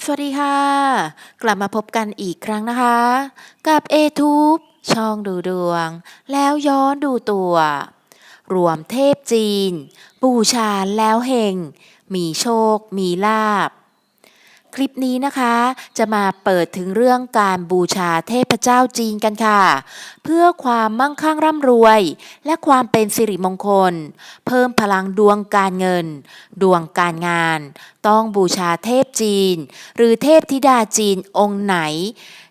สวัสดีค่ะ กลับมาพบกันอีกครั้งนะคะ กับ a t u b e ช่องดูดวง แล้วย้อนดูตัว รวมเทพจีน บูชาแล้วเฮง มีโชค มีลาบ คลิปนี้นะคะ จะมาเปิดถึงเรื่องการบูชาเทพเจ้าจีนกันค่ะ เพื่อความมั่งคั่งร่ำรวย และความเป็นสิริมงคล เพิ่มพลังดวงการเงิน ดวงการงาน ต้องบูชาเทพจีน หรือเทพธิดาจีนองค์ไหน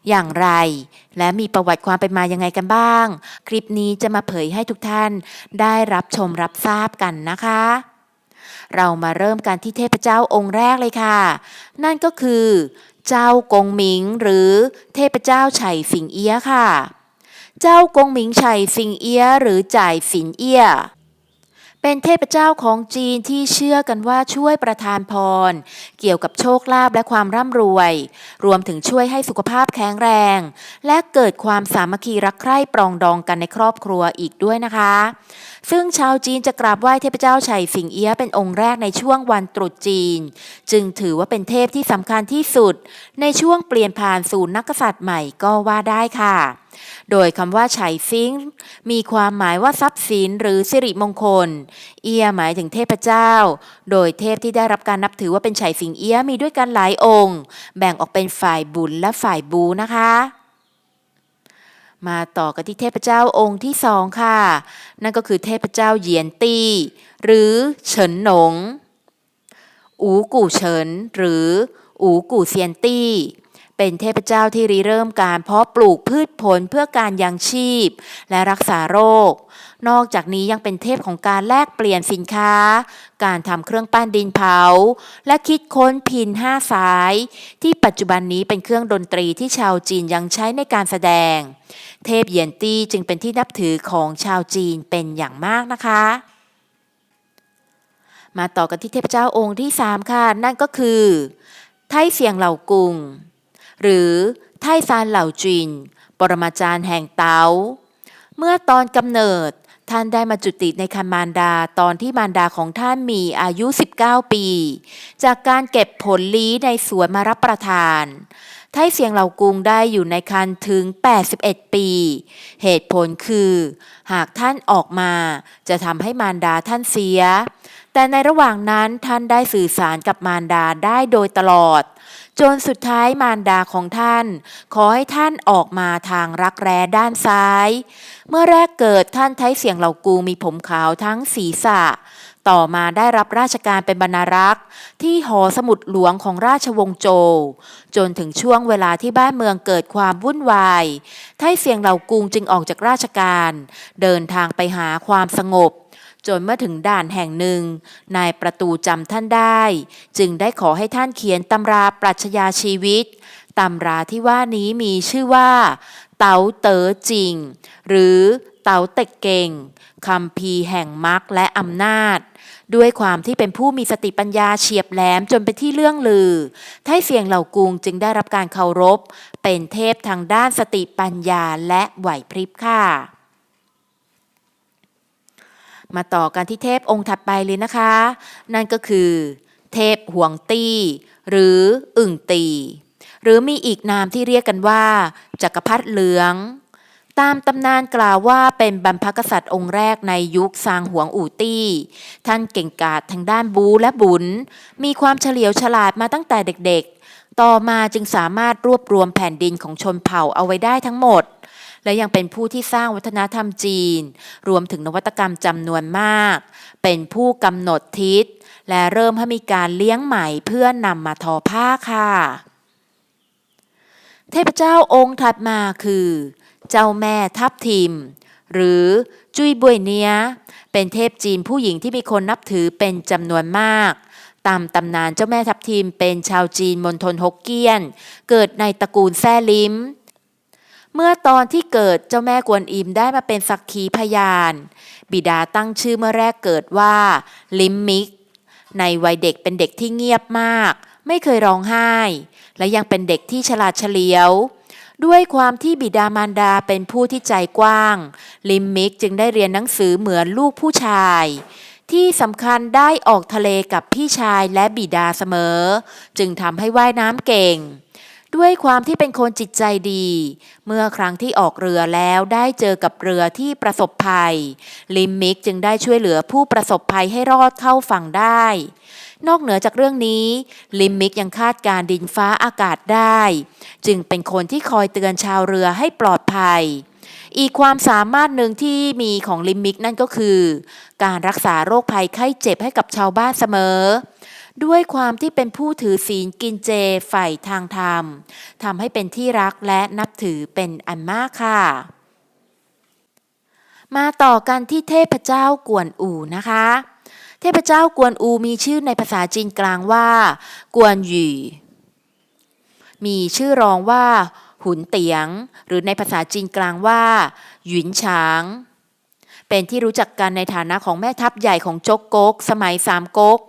อย่างไร และมีประวัติความเป็นมายังไงกันบ้าง คลิปนี้จะมาเผยให้ทุกท่านได้รับชมรับทราบกันนะคะ เรามาเริ่มกันที่เทพเจ้าองค์แรกเลยค่ะ นั่นก็คือ เจ้ากงหมิงหรือเทพเจ้าไฉฝิงเอี้ยค่ะ เจ้ากงหมิงไฉฝิงเอี้ยหรือจ่ายฝินเอี้ย เป็นเทพเจ้าของจีนที่เชื่อกันว่าช่วยประทานพร เกี่ยวกับโชคลาภและความร่ำรวย รวมถึงช่วยให้สุขภาพแข็งแรง และเกิดความสามัคคีรักใคร่ปรองดองกันในครอบครัวอีกด้วยนะคะ ซึ่งชาวจีนจะกราบไหว้เทพเจ้าไฉสิงเอี้ยเป็นองค์แรกในช่วงวันตรุษจีน จึงถือว่าเป็นเทพที่สำคัญที่สุด ในช่วงเปลี่ยนผ่านสู่นักกษัตริย์ใหม่ก็ว่าได้ค่ะ โดยคำว่าไฉซิงมีความหมายว่าทรัพย์สินหรือสิริมงคล เอียหมายถึงเทพเจ้า โดยเทพที่ได้รับการนับถือว่าเป็นไฉสิงเอียมีด้วยกันหลายองค์ แบ่งออกเป็นฝ่ายบุญและฝ่ายบูนะคะมาต่อกันที่เทพเจ้าองค์ที่สองค่ะ นั่นก็คือเทพเจ้าเหยียนตี้หรือเฉินหนง อูกู่เฉิน หรือ อูกู่เซียนตี้ เป็นเทพเจ้าที่ริเริ่มการเพาะปลูกพืชผลเพื่อการยังชีพ และรักษาโรค นอกจากนี้ยังเป็นเทพของการแลกเปลี่ยนสินค้า การทำเครื่องปั้นดินเผา และคิดค้นพินห้าสาย ที่ปัจจุบันนี้เป็นเครื่องดนตรีที่ชาวจีนยังใช้ในการแสดง เทพเหยียนตี้จึงเป็นที่นับถือของชาวจีนเป็นอย่างมากนะคะมาต่อกันที่เทพเจ้าองค์ที่ 3 ค่ะ นั่นก็คือ ไทเสียงเหล่ากุง หรือไทซานเหล่าจิน ปรมาจารย์แห่งเตาเมื่อตอนกำเนิดท่านได้มาจุติในคันมารดาตอนที่มารดาของท่านมีอายุ 19 ปี จากการเก็บผลลี้ในสวนมารับประทาน ไทเสียงเหล่ากุงได้อยู่ในคันถึง 81 ปี เหตุผลคือ หากท่านออกมาจะทำให้มารดาท่านเสีย แต่ในระหว่างนั้นท่านได้สื่อสารกับมารดาได้โดยตลอด จนสุดท้ายมารดาของท่าน ขอให้ท่านออกมาทางรักแร้ด้านซ้าย เมื่อแรกเกิดท่านไทเสียงเหล่ากูมีผมขาวทั้งศีรษะ ต่อมาได้รับราชการเป็นบรรณารักษ์ ที่หอสมุดหลวงของราชวงศ์โจวจนถึงช่วงเวลาที่บ้านเมืองเกิดความวุ่นวาย ไทเสียงเหล่ากุงจึงออกจากราชการ เดินทางไปหาความสงบ จนเมื่อถึงด่านแห่งหนึ่ง นายประตูจำท่านได้ จึงได้ขอให้ท่านเขียนตำราปรัชญาชีวิตตำราที่ว่านี้มีชื่อว่า เต๋าเต๋อจริง หรือเต๋าเต็กเก่งคำพีแห่งมรรคและอำนาจ ด้วยความที่เป็นผู้มีสติปัญญาเฉียบแหลมจนเป็นที่เลื่องลือ ไทเสียงเหล่ากุงจึงได้รับการเคารพ เป็นเทพทางด้านสติปัญญาและไหวพริบค่ะ มาต่อกันที่เทพองค์ถัดไปเลยนะคะ นั่นก็คือ เทพห่วงตี้หรืออึ่งตี หรือมีอีกนามที่เรียกกันว่า จักรพรรดิเหลือง ตามตำนานกล่าวว่าเป็นบรรพกษัตริย์องค์แรกในยุคซางหวงอู่ตี้ ท่านเก่งกาจทางด้านบูและบุญ มีความเฉลียวฉลาดมาตั้งแต่เด็กๆ ต่อมาจึงสามารถรวบรวมแผ่นดินของชนเผ่าเอาไว้ได้ทั้งหมด และยังเป็นผู้ที่สร้างวัฒนธรรมจีน รวมถึงนวัตกรรมจำนวนมาก เป็นผู้กำหนดทิศ และเริ่มให้มีการเลี้ยงไหมเพื่อนำมาทอผ้าค่ะ เทพเจ้าองค์ถัดมาคือ เจ้าแม่ทับทิม หรือจุยบวยเนียเป็นเทพจีนผู้หญิงที่มีคนนับถือเป็นจำนวนมากตามตำนานเจ้าแม่ทับทิมเป็นชาวจีนมณฑลฮกเกี้ยน เกิดในตระกูลแซ่ลิม เมื่อตอนที่เกิดเจ้าแม่กวนอิมได้มาเป็นสักขีพยาน บิดาตั้งชื่อเมื่อแรกเกิดว่า ลิมมิก ในวัยเด็กเป็นเด็กที่เงียบมาก ไม่เคยร้องไห้ และยังเป็นเด็กที่ฉลาดเฉลียว ด้วยความที่บิดามารดาเป็นผู้ที่ใจกว้าง ลิมมิกจึงได้เรียนหนังสือเหมือนลูกผู้ชาย ที่สำคัญได้ออกทะเลกับพี่ชายและบิดาเสมอ จึงทำให้ว่ายน้ำเก่ง ด้วยความที่เป็นคนจิตใจดี เมื่อครั้งที่ออกเรือแล้วได้เจอกับเรือที่ประสบภัย ลิมมิกจึงได้ช่วยเหลือผู้ประสบภัยให้รอดเข้าฝั่งได้ นอกเหนือจากเรื่องนี้ ลิมมิกยังคาดการดินฟ้าอากาศได้ จึงเป็นคนที่คอยเตือนชาวเรือให้ปลอดภัย อีกความสามารถหนึ่งที่มีของลิมมิกนั่นก็คือ การรักษาโรคภัยไข้เจ็บให้กับชาวบ้านเสมอ ด้วยความที่เป็นผู้ถือศีลกินเจใฝ่ทางธรรมทำให้เป็นที่รักและนับถือเป็นอันมากค่ะ มาต่อกันที่เทพเจ้ากวนอูนะคะ เทพเจ้ากวนอูมีชื่อในภาษาจีนกลางว่า กวนหยี่มีชื่อรองว่า หุนเตียง หรือในภาษาจีนกลางว่า หยุนฉางเป็นที่รู้จักกันในฐานะของแม่ทัพใหญ่ของจกก๊กสมัยสามก๊ก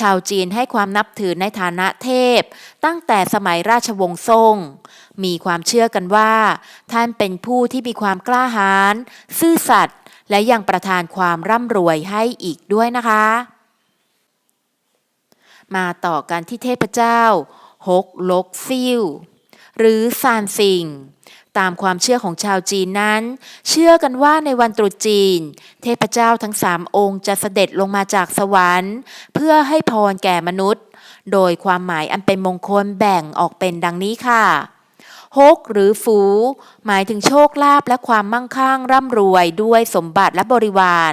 ชาวจีนให้ความนับถือในฐานะเทพ ตั้งแต่สมัยราชวงศ์ซ่ง มีความเชื่อกันว่า ท่านเป็นผู้ที่มีความกล้าหาญซื่อสัตย์และยังประทานความร่ำรวยให้อีกด้วยนะคะ มาต่อกันที่เทพเจ้า ฮกลกซิ่วหรือซานซิง ตามความเชื่อของชาวจีนนั้น เชื่อกันว่าในวันตรุษจีน เทพเจ้าทั้งสามองค์จะเสด็จลงมาจากสวรรค์ เพื่อให้พรแก่มนุษย์ โดยความหมายอันเป็นมงคลแบ่งออกเป็นดังนี้ค่ะฮกหรือฟู หมายถึงโชคลาภและความมั่งคั่งร่ำรวยด้วยสมบัติและบริวาร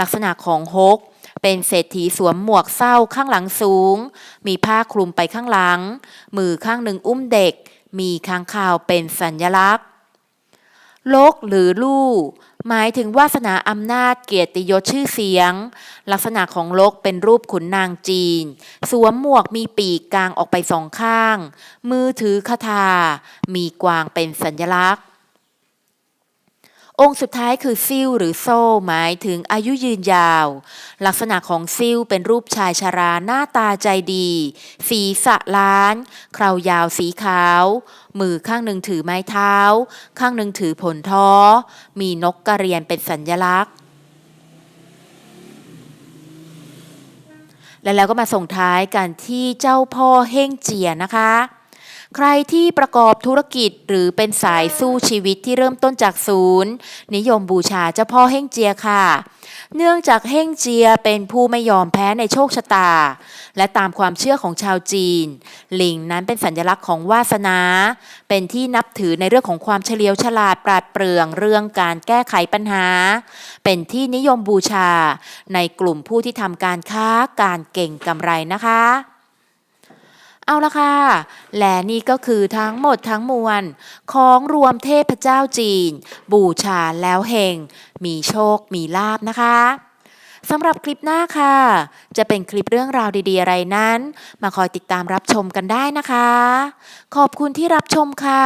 ลักษณะของฮกเป็นเศรษฐีสวมหมวกเศร้าข้างหลังสูง มีผ้าคลุมไปข้างหลัง มือข้างหนึ่งอุ้มเด็ก มีค้างคาวเป็นสัญลักษณ์ลกหรือลู่ หมายถึงวาสนาอำนาจเกียรติยศชื่อเสียง ลักษณะของลกเป็นรูปขุนนางจีน สวมหมวกมีปีกกลางออกไปสองข้าง มือถือคาถา มีกวางเป็นสัญลักษณ์ องค์สุดท้ายคือซิ่วหรือโซ่หมายถึงอายุยืนยาว ลักษณะของซิ่วเป็นรูปชายชราหน้าตาใจดี สีสะล้านคราวยาวสีขาว มือข้างหนึ่งถือไม้เท้า ข้างหนึ่งถือผลท้อ มีนกกระเรียนเป็นสัญลักษณ์และแล้วก็มาส่งท้ายกันที่เจ้าพ่อเฮ่งเจียนะคะ ใครที่ประกอบธุรกิจหรือเป็นสายสู้ชีวิตที่เริ่มต้นจากศูนย์ นิยมบูชาเจ้าพ่อเฮ่งเจียค่ะ เนื่องจากเฮ่งเจียเป็นผู้ไม่ยอมแพ้ในโชคชะตา และตามความเชื่อของชาวจีน ลิงนั้นเป็นสัญลักษณ์ของวาสนา เป็นที่นับถือในเรื่องของความเฉลียวฉลาดปราดเปรื่อง เรื่องการแก้ไขปัญหา เป็นที่นิยมบูชา ในกลุ่มผู้ที่ทำการค้าการเก่งกำไรนะคะ เอาละค่ะ และนี่ก็คือทั้งหมดทั้งมวล ของรวมเทพเจ้าจีน บูชาแล้วเฮง มีโชคมีลาบนะคะสำหรับคลิปหน้าค่ะ จะเป็นคลิปเรื่องราวดีๆ อะไรนั้น มาคอยติดตามรับชมกันได้นะคะ ขอบคุณที่รับชมค่ะ